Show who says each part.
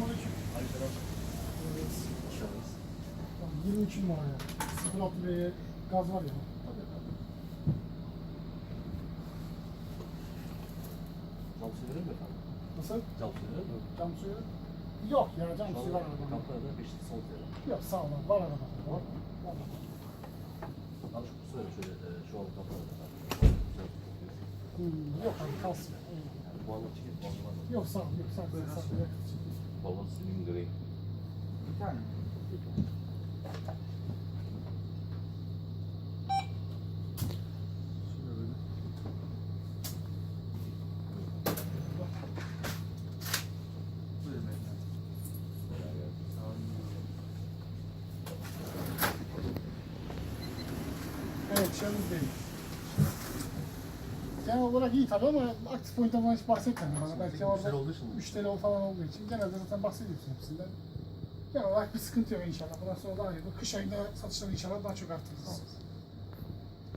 Speaker 1: Selamünaleyküm. Aleykümselam. Evet. Tamam, 22 numara ya. 06 B'ye gaz var ya.
Speaker 2: Tabii tabii. Cam suyu verir mi efendim?
Speaker 1: Nasıl?
Speaker 2: Cam suyu verir mi?
Speaker 1: Cam suyu? Yok ya cam suyu var arabada.
Speaker 2: Kampanyada 5 litre soğuk verir.
Speaker 1: Yok sağ olun. Var arabada.
Speaker 2: Var mı?
Speaker 1: Var.
Speaker 2: Al şu kutusu verin şöyle. E, şu an kampanyada.
Speaker 1: Hmm, yok abi kalsın.
Speaker 2: Yani bu anlamda çekip
Speaker 1: Yok sağ ol. Yok sağ ol. Sağ ol.
Speaker 2: Baba senin gri.
Speaker 3: Bir tane.
Speaker 1: Evet Şenol Bey. Genel olarak iyi tabii ama aktif point'ten falan hiç bahsetmedim bana. Belki orada
Speaker 2: olduğu için mi?
Speaker 1: 3 TL o falan olduğu için genelde zaten bahsediyorsun hepsinden. Genel olarak bir sıkıntı yok inşallah. Bundan sonra daha iyi. Bu kış ayında satışları inşallah daha çok artacağız.